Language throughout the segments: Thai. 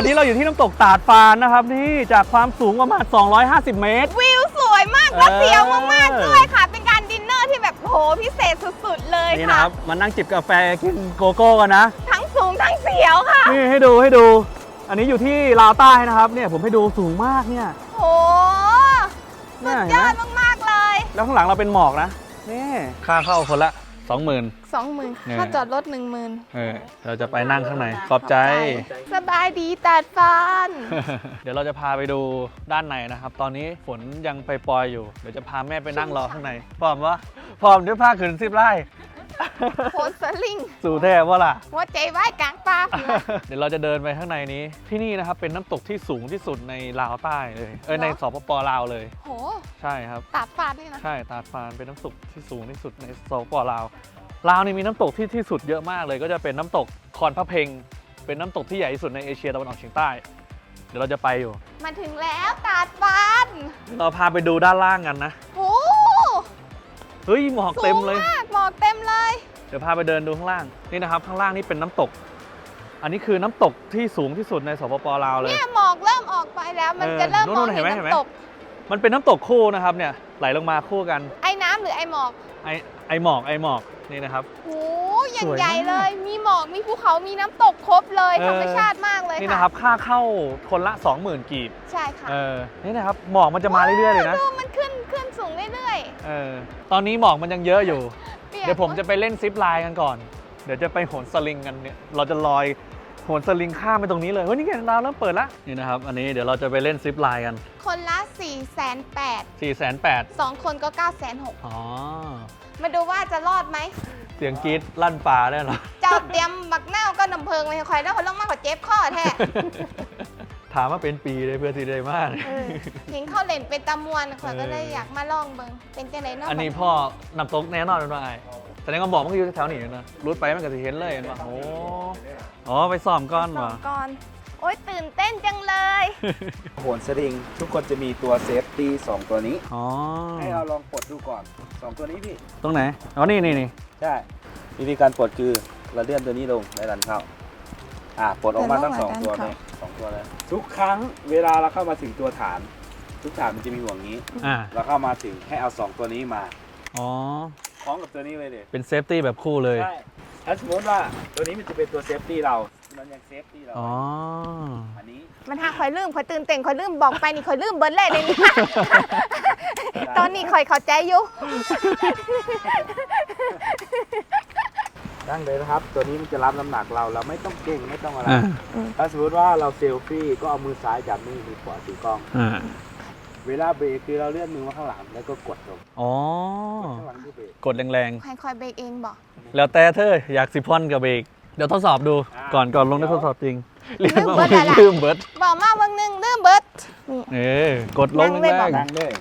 ตอนนี้เราอยู่ที่น้ำตกตาดฟานนะครับนี่จากความสูงประมาณ 250 เมตร วิวสวยมากและเออเสียวมากๆด้วยค่ะ เป็นการดินเนอร์ที่แบบโหพิเศษสุดๆเลยนี่ค่ะนะครับมานั่งจิบกาแฟกินโกโก้กันนะ ทั้งสูงทั้งเสียวค่ะนี่ให้ดูให้ดู อันนี้อยู่ที่ลาวใต้นะครับเนี่ยผมให้ดูสูงมากเนี่ยโหเนี่สุยดเห็ยนอไหมดมากๆเลย แล้วข้างหลังเราเป็นหมอกนะนี่ค่าเข้าคนละ 20,000สองหมื่นเนี่ย ค่าจอดรถหนึ่งหมื่นเออเราจะไปนั่งข้างในขอบใจ สบายดีตัดฟัน เดี๋ยวเราจะพาไปดูด้านในนะครับ ตอนนี้ฝนยังไปปล่อยๆอยู่ เดี๋ยวจะพาแม่ไปนั่งรอข้างในพร้อมวะพร้อมเดี๋ยวพาขึ้นสิบไร่ โพสสลิงสู่แท้ว่าล่ะ หัวใจไว้กลางป่าเพื่อนเดี๋ยวเราจะเดินไปข้างในนี้ ที่นี่นะครับเป็นน้ำตกที่สูงที่สุดในลาวใต้เลย เออในสปปลาวเลย โหใช่ครับตัดฟันด้วยนะ ใช่ตาดฟานเป็นน้ำตกที่สูงที่สุดในสปปลาว ลาวนี่มีน้ำตกที่ที่สุดเยอะมากเลย ก็จะเป็นน้ำตกคอนพระเพงเป็นน้ำตกที่ใหญ่ที่สุดในเอเชียตะวันออกเฉียงใต้ เดี๋ยวเราจะไปอยู่ มาถึงแล้วตัดฟันเราพาไปดูด้านล่างกันนะโหเฮ้ยหมอกเต็มเลยสูงมากหมอกเต็มเลย เดี๋ยวพาไปเดินดูข้างล่างนี่นะครับ ข้างล่างนี่เป็นน้ำตก อันนี้คือน้ำตกที่สูงที่สุดในสปปลาวเลยเนี่ยหมอกเริ่มออกไปแล้วมันเออจะเริ่มนู่มองนๆเห็เห็นนไหมเห็นไหมน้ำตกมันเป็นน้ำตกคู่นะครับเนี่ยไหลลงมาคู่กัน ไอ้น้ำหรือไอ้หมอกไอไอหมอกไอหมอกนี่นะครับโห อย่างสวยใหญ่มากเลย มีหมอก มีภูเขา มีน้ำตกครบเลยเออธรรมชาติมากเลยนี่ค่ะนะครับ ค่าเข้าคนละ 20,000 กีบ ใช่ค่ะ เออ นี่นะครับ หมอกมันจะมาเรื่อยๆเลยนะดูมันขึ้นขึ้นสูงเรื่อยเออ ตอนนี้หมอกมันยังเยอะอยู่ๆปีกเดี๋ยวผมจะไปเล่นซิปไลน์กันก่อน เดี๋ยวจะไปโหนสลิงกันเนี่ย เราจะลอยโหนสลิงข้ามไปตรงนี้เลย เฮ้ยนี่ไงดาวเริ่มเปิดละนี่นะครับ อันนี้เดี๋ยวเราจะไปเล่นซิปไลน์กัน คนละ4 8 0 0 0 4 8 0 0 0 2คนก็9 6 0 0อ๋อ มาดูว่าจะรอดไหม เสียงกรีดลั่นป่าได้เหรอเจ้าเตรียมบักเน่าก็นำเพิงไปคอยแล้วคนลงมากกว่าเจ็บข้อแท้ถามว่าเป็นปีเลยเพื่อที่ได้มาก เออเห็นเข้าเล่นเป็นตะมวนข่อยก็เลยอยากมาลองเบิงเป็นจังไดเนาะอันนี้พ่อนำตกแน่นอนเป็นว่าไงแสดงว่าบอกมันก็อยู่แถวนี้นะรุดไปมันก็จะเห็นเลยเห็นว่าโอ้อ๋อไปซ้อมก้อนสอว่ะ งก่อน โอ๊ยตื่นเต้นจังเลย โหนสลิง ทุกคนจะมีตัวเซฟตี้สองตัวนี้ อ๋อ ให้เราลองปลดดูก่อนสองตัวนี้พี่ ตรงไหน อ๋อ นี่นี่นี่ใช่ วิธีการปลดคือเราเลื่อนตัวนี้ลงแล้วดันเข้า อ่าปลดออกมาทั้งสองตัวเนี่ยสองตัวเลย ทุกครั้งเวลาเราเข้ามาถึงตัวฐาน ทุกฐานมันจะมีห่วงนี้ อ่า เราเข้ามาถึงให้เอาสองตัวนี้มา อ๋อคล้องกับตัวนี้เลยเด็เป็นเซฟตี้แบบคู่เลย ใช่ ถ้าสมมติว่าตัวนี้มันจะเป็นตัวเซฟตี้เรา มันยังเซฟตี้เราอ๋อ อันนี้มันหาข่อยลืมข่อยตื่นเต้นข่อยลืมบอกไปนี่ข่อยลืมเบิร์ดเลยเลยนี่ตอนนี้ข่อยเข้าใจอยู่ตั้งเลยนะครับ ตัวนี้มันจะรับน้ำหนักเราเราไม่ต้องเก่งไม่ต้องอะไร อ่าถ้าสมมติว่าเราเซลฟี่ก็เอามือซ้ายจับมือมือขวาถือกล้อง อ่าเวลาเบรกคือเราเลื่อนมือมาข้างหลังแล้วก็กดลงอ๋อข้างหลังคือเบรกกดแรงข่อยข่อยเบรกเองบอกๆ แล้วแต่เธออยากสิพอนกับเบรก เดี๋ยวทดสอบดูอ่าก่อนก่อนลงได้ทดสอบจริงเรียนมาลืมเบิดแล้วล่ะ ลืมเบิร์ดบอกมาวันหนึ่งลืมเบิร์ดนี่เออกดลงนั่งเลยแรบอก งนั่งเลย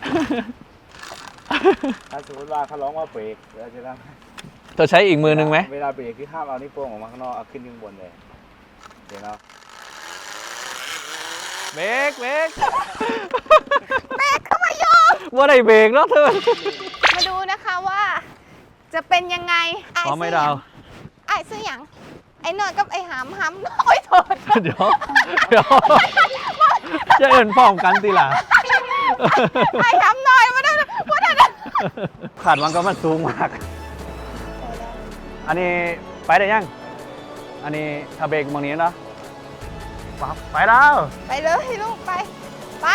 ถ้าสมมติว่าเขาร้องว่าเบรกเราจะต้องๆเธอใช้อีกมือหนึงไหมเวลาเบรกคือห้ามเอานิ้วโป้งออกมาข้างนอกเอาขึ้นข้างบนเลยเดี๋ยวเนาะเบรกเบรกเบรกเข้ามาโยว่าได้เบรกเนาะเธอมาดูนะคะว่า จะเป็นยังไงพร้อมไหมดาวไอ้ายซื้อหยัง ไอ้เนยกับไอ้หามหามโอ้ยโทษเดี๋ยวเดี๋ยวจะเอินพร้อมกันตีหล่ะไอ้หามหน่อยมาดูว่าได้ขาดวังก็มันสูงมาก อันนี้ไปได้ยัง อันนี้ถ้าเบรกบางนี้เนาะปั๊บไปแล้ว ไปเลยลูกไป ไป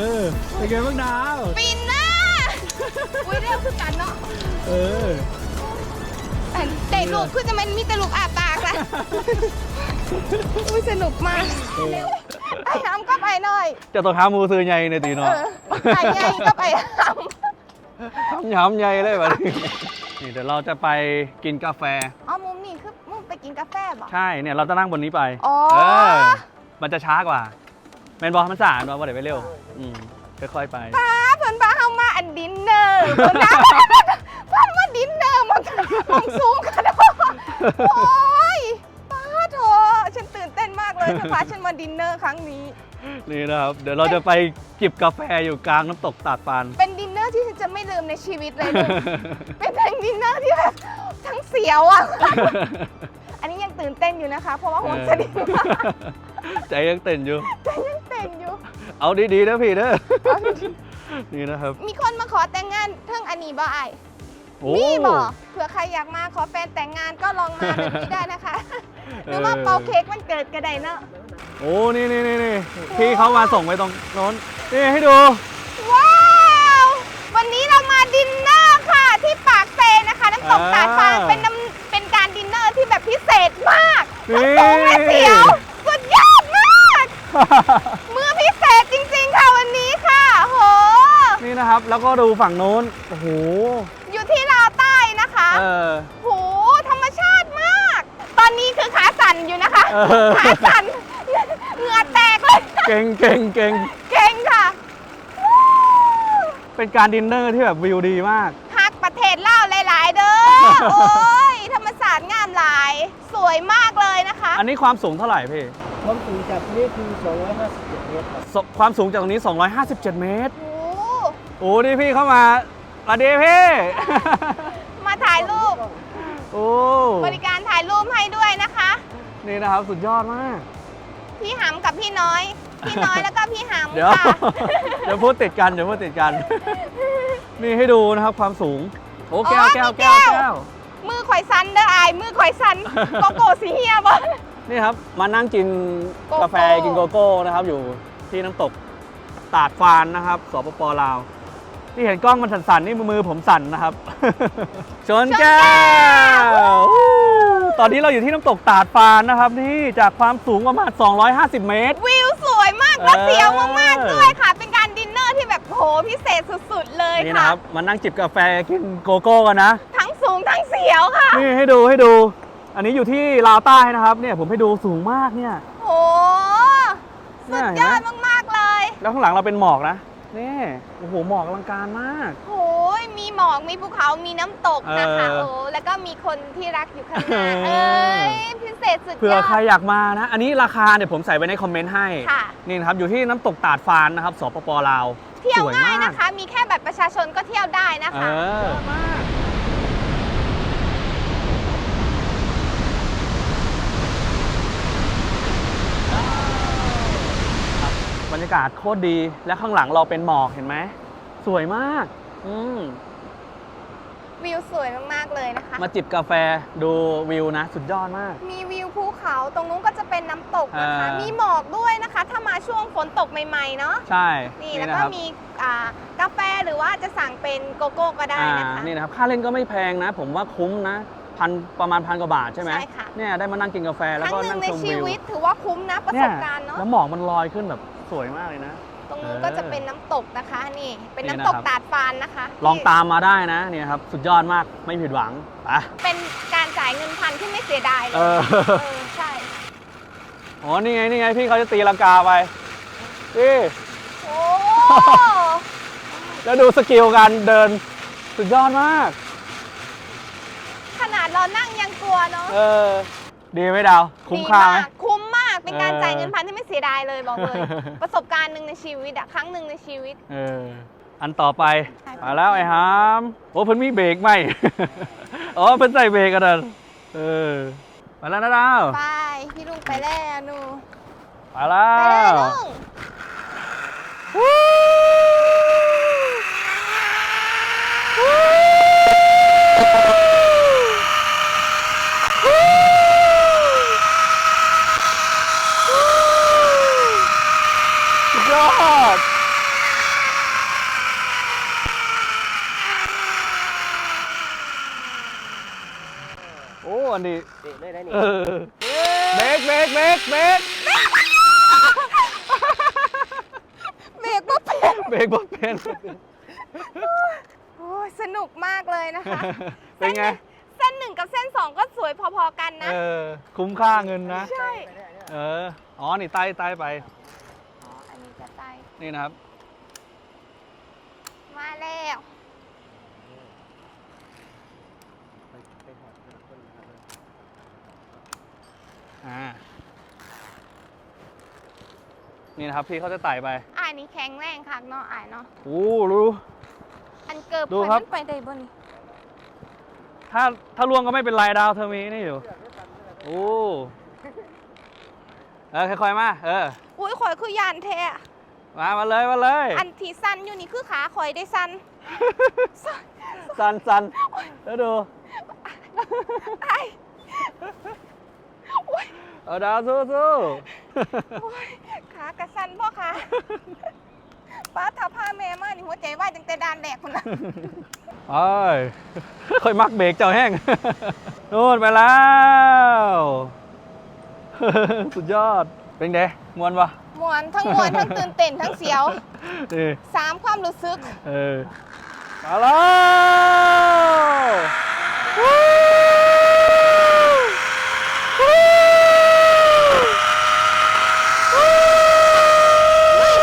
ออเป็นไงบ้างดาว ปีนหน้า อุ้ยเร็วคือกันเนาะเออ แต่แต่ลูกคือจะมันมีแต่ลูกอาปากละอุ้ยสนุกมากไอ้น้ำก็ไปหน่อย จะต้องหามูซื้อใหญ่ในตีเอเนาะอไอ้ใหญ่ก็ไปน้ทำยำใหญ่เลยแบบนี้นี่เดี๋ยวเราจะไปกินกาแฟำอ๋อมุมนี่คือมุมไปกินกาแฟบ่ ใช่เนี่ยเราจะนั่งบนนี้ไป อ๋อ เออ มันจะช้ากว่า แมนบอลมันสานว่าเดี๋ยวไปเร็วอืมค่อยๆไป ป้าเพิ่นป้าเฮามาอันดินเนอร์เพิ่นนะเพิ่นมาดินเนอร์มันมันสูงกันเนาะโอ้ยป้าโถฉันตื่นเต้นมากเลยถ้าพาฉันมาดินเนอร์ครั้งนี้ นี่นะครับ เดี๋ยวเราจะไปจิบกาแฟอยู่กลางน้ำตกตาดปาน เป็นดินเนอร์ที่ฉันจะไม่ลืมในชีวิตเลยลูกเป็นดินเนอร์ที่แบบทั้งเสียวอะ อันนี้ยังตื่นเต้นอยู่นะคะ เพราะว่าหัวสลิงมากใจยังเต้นอยู่แต่ยัง เต้นอยู่เอาดีๆนะพี่เด้อนี่นะครับ มีคนมาขอแต่งงานเทิงอันนี้บ่ไอายโอ้มีบ่เผื่อใครอยากมาขอแฟนแต่งงานก็ลองมาแบบนี้ได้นะคะ หรือว่าเป่าเค้กมันเกิดก็ได้เนอะโอ้นี่นี่นี่นี่พี่เขามาส่งไปตรงโน้นนี่ให้ดู ว้าว วันนี้เรามาดินเนอร์ค่ะ ที่ปากเซนะคะน้ำตกตาดฟางเป็นน้ำเป็นการดินเนอร์ที่แบบพิเศษมากทั้งสูงและเสียว สุดยอดมาก มือพิเศษจริงๆค่ะวันนี้ค่ะโห นี่นะครับ แล้วก็ดูฝั่งโน้นโอ้โหอยู่ที่ลาวใต้นะคะเออ โหธรรมชาติมาก ตอนนี้คือขาสั่นอยู่นะคะเออ ขาสั่นเหงื่อแตกเลยเก่งเก่งเก่งเก่งค่ะวู้เป็นการดินเนอร์ที่แบบวิวดีมาก ฮักประเทศลาวหลาย ๆ เด้อโอ้ยธรรมศาสตร์งามหลาย สวยมากเลยนะคะ อันนี้ความสูงเท่าไหร่พี่ความสูงจากนี้คือ 257 เมตรครับ สความสูงจากตรงนี้ 257 เมตร โอ้ โอ้นี่พี่เข้ามาสวัสดีพี่ มาถ่ายรูป โอ้บริการถ่ายรูปให้ด้วยนะคะ นี่นะครับสุดยอดมาก พี่หำกับพี่น้อย พี่น้อยแล้วก็พี่หำเดี๋ยวค่ะเดี๋ยวพูดติดกันเดี๋ยวพูดติดกัน นี่ให้ดูนะครับความสูง โอ้แก้วอ๋อแก้วมีแก้วแก้วแก้ว มือข่อยสันเด้ออาย มือข่อยสันโกโก้สีเฮียบ่ นี่ครับมานั่งกินโกโก้กาแฟกินโกโก้นะครับ อยู่ที่น้ำตกตาดฟานนะครับสปปลาว ที่เห็นกล้องมันสั่นๆนี่มือผมสั่นนะครับ ชนแก้วอู้ตอนนี้เราอยู่ที่น้ำตกตาดฟานนะครับนี่จากความสูงประมาณ 250 เมตร วิวสวยมากและเออเสียวมากๆด้วยค่ะ เป็นการดินเนอร์ที่แบบโหพิเศษสุดๆเลยนี่นะค่ะ ครับมานั่งจิบกาแฟกินโกโก้กันนะ ทั้งสูงทั้งเสียวค่ะ นี่ให้ดูให้ดู อันนี้อยู่ที่ลาวใต้นะครับเนี่ยผมให้ดูสูงมากเนี่ยโห สุดเนี่ยยเห็อนไหมดมากๆเลย แล้วข้างหลังเราเป็นหมอกนะ นี่โอ้โหหมอกอลังการมากโหยมีหมอกมีภูเขามีน้ำตกนะคะเออ โอ้แล้วก็มีคนที่รักอยู่ข้างหน้าเอเอ้อยพิเศษสุดยอดเผื่อใครอยากมานะ อันนี้ราคาเนี่ยผมใส่ไว้ในคอมเมนต์ให้ ค่ะ นี่นะครับ อยู่ที่น้ำตกตาดฟานนะครับสปปลาวเที่ยวสวยง่ายมากนะคะ มีแค่บัตรประชาชนก็เที่ยวได้นะเอคะอบรรยากาศโคตรดี และข้างหลังเราเป็นหมอกเห็นไหม สวยมาก อืมวิวสวยมาก ๆ เลยนะคะ มาจิบกาแฟดูวิวนะ สุดยอดมาก มีวิวภูเขาตรงนู้นก็จะเป็นน้ำตกนะคะ เออ มีหมอกด้วยนะคะ ถ้ามาช่วงฝนตกใหม่ ๆ เนาะใช่นี่แล้วนะก็ครับมีอ่ากาแฟหรือว่าจะสั่งเป็นโกโก้ก็ได้อ่านะคะ นี่นะครับ ค่าเล่นก็ไม่แพงนะ ผมว่าคุ้มนะพันประมาณพันกว่าบาทใช่ไหมใช่ค่ะ เนี่ยได้มานั่งกินกาแฟคแล้วรั้งก็หนึ่นั่งงในชมชีวิววิตถือว่าคุ้มนะประสบการณ์เนาะ แล้วหมอกมันลอยขึ้นแบบ สวยมากเลยนะ ตรงนู้นเออก็จะเป็นน้ำตกนะคะ นี่ เป็นนี่น้ำตกนะครับ ตาดฟานนะคะลองที่ตามมาได้นะเนี่ยครับ สุดยอดมากไม่ผิดหวังไปเป็นการจ่ายเงินพันที่ไม่เสียดายเลเอยอเออใช่อ๋อนี่ไงนี่ไงพี่เขาจะตีลังกาไปนี่โอ้แล้วดูสกิลการเดินสุดยอดมาก ขนาดเรานั่งยังกลัวเนาะเออ ดีไหมดาว คุ้มค่าไหมดีกคุ้มมาก เป็นการเออจ่ายเงินพันที่ไม่เสียดายเลยบอกเลย ประสบการณ์หนึ่งในชีวิตอะครั้งหนึ่งในชีวิต เออ อันต่อไปใช่มาแล้วไอ้ฮามโอ้เพิ่นมีเบรกไหม อ๋อเพิ่นใส่เบรกกันนะเออมาแล้วนะดาวไปพี่ลุงไปแล้วหนูมาแล้ไปแล้ววลุง อันนี้เตะเลยได้นี่เออเบรกเบรกเบรกเบรกเบรกว่าเป็นเบรกบ่เป็นโอ้ยสนุกมากเลยนะคะ เป็นไง เส้นหนึ่งกับเส้นสองก็สวยพอๆกันนะ เออ คุ้มค่าเงินนะ ใช่ เออ อ๋อ นี่ใต้ใต้ไป อ๋อ อันนี้จะไตนี่นะครับ มาแล้ว อ่า นี่นะครับพี่เขาจะไต่ไปอ่ายนี่แข็งแรงคักเนาะอ่ายเนาะ โอ้รู้ อันเกิบดูเพิ่นครับ มันไปได้บ่นี่ถ้าถ้าล่วงก็ไม่เป็นไรดาวเธอมีนี่อยู่ โอ้ เออค่อยๆมา เออ อุ้ยข่อยคือยานแท้อะมามาเลยมาเลย อันที่สั้นอยู่นี่คือขาข่อยได้สั้นสันสันแล้วดูอ้าย เอาดาวสู้สู้โอ้ยขากระสั้นพ่อขาป้าทับผ้าแม่มานี่หัวใจว่ายจังแต่ดานแดกคนละไปค่อยมักเบรกเจ้าแห้งนู่นไปแล้ว สุดยอด เป็นไงมวนปะมวนทั้งมวนทั้งตื่นเต้นทั้งเสียวนี่สามความรู้สึก เออมาแล้ว วู้วู้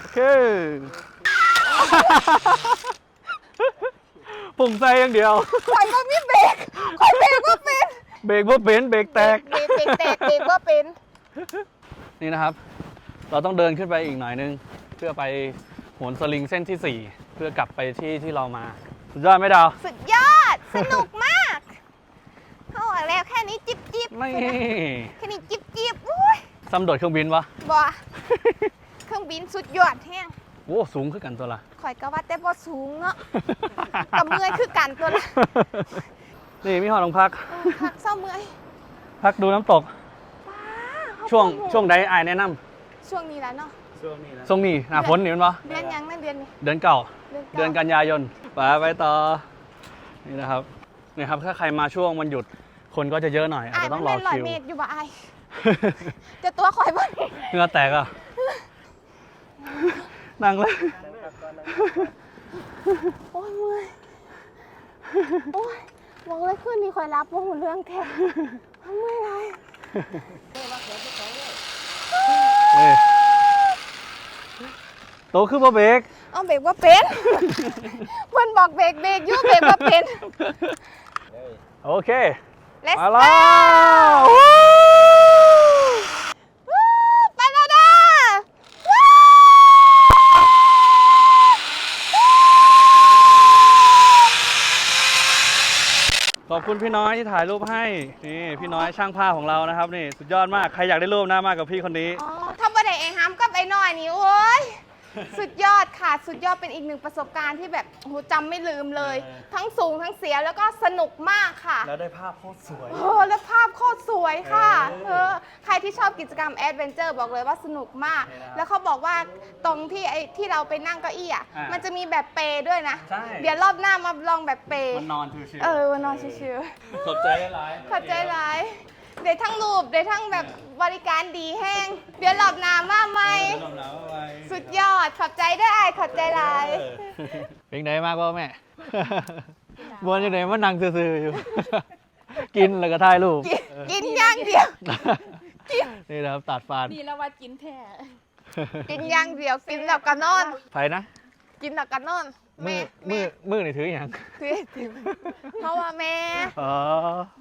โอเคปุ่งใจอย่างเดียวข่อยก็มีเบรกข่อยเบรกว่าเป็น เบรกว่าเป็น เบรกแตก เบรกเบรกแตกเบรกว่าเป็น นี่นะครับ เราต้องเดินขึ้นไปอีกหน่อยนึง เพื่อไปโหนสลิงเส้นที่ 4 เพื่อกลับไปที่ที่เรามา สุดยอดไหมดาว สุดยอด สนุกมากเขาบอกแล้วแค่นี้จิบจิบไม่แค่นี้จิบจิบอุ้ยซ้ำโดดเครื่องบินวะบ่เครื่องบินสุดยอดแห้งโอ้สูงขึ้นกันตัวละข่อยก็ว่าแต่บ่สูงเนาะกับเมื่อยคือกันตัวละนี่มีหอลงพักเออพักเศร้าเมื่อยพักดูน้ำตกป้าเขา ช่วงโปรโมทช่วงใดอายแนะนช่วงนี้แล้วเนาะช่วงนี้นะำช่วงนี้หน้าฝนนี่มันปะเดือนยังนั่นเดือนนี้เดือนเก่าเดือนเดือนกันยายนไปไปต่อ นี่นะครับนี่ครับ ถ้าใครมาช่วงวันหยุดคนก็จะเยอะหน่อย อาจอ่ายจะต้มัอนงรอเป็นร้อยคิวเมตรอยู่บ่อายจะตัวข่อยบ่เหงื่อแตกอะ นั่งเลย โอ้ยเมื่อยโอ้ยบอกเลยคืนนี้ข่อยรับว่าหูเรื่องแท้เมื่อยไร นี่โตขึ้นมาเบรกเอาเบรกว่าเป็น เพื่อนบอกเบรกเบรกอยุ่เบรกว่าเป็น โอเค Let's มาแล้ go ววู้วู้ไปแล้วนะวู้ขอบคุณพี่น้อยที่ถ่ายรูปให้นี่พี่น้อยช่างภาพของเรานะครับนี่สุดยอดมากใครอยากได้รูปหน้ามากกับพี่คนนี้ อ๋อถ้าบ่ได้เองฮัมก็ไปหน่อยนี่โอ้ย สุดยอดค่ะ สุดยอดเป็นอีกหนึ่งประสบการณ์ที่แบบโอ้โหจำไม่ลืมเลย เออ ทั้งสูงทั้งเสียวแล้วก็สนุกมากค่ะ แล้วได้ภาพโคตรสวย โอ้แล้วภาพโคตรสวยค่ะเออเออใครที่ชอบกิจกรรมแอดเวนเจอร์บอกเลยว่าสนุกมากใช่แล้วแล้วเขาบอกว่าตรงที่ไอ้ที่เราไปนั่งเก้าอี้อะ อ่ามัมันจะมีแบบเปรย์ด้วยนะ ใช่ เดี๋ยวรอบหน้ามาลองแบบเปรย์มันนอนชิวๆเออมานอนชิวขอบใจหลายๆขอบใจหลาย เดี๋ยวทั้งรูปเดี๋ยวทั้งแบบบริการดีแห้ง เดี๋ยวรอบหน้ามาใหม่สุดยอด ขอบใจด้วยไอ้ายขอบใจหลายเป็นไงมากป่ะแม่บวนอยู่ไหนมันนั่งซื่อๆอยู่ กินแล้วก็ถ่ายรูปกินกินอย่างเดียว นี่นะครับตัดฟานนี่แล้วว่ากินแท้กินอย่างเดียว กินแล้วก็นอน ไผนะกินแล้วก็นอนมืแม่อมือมือนี่ถืออย่างแม่เพราะว่าแม่ อ๋อ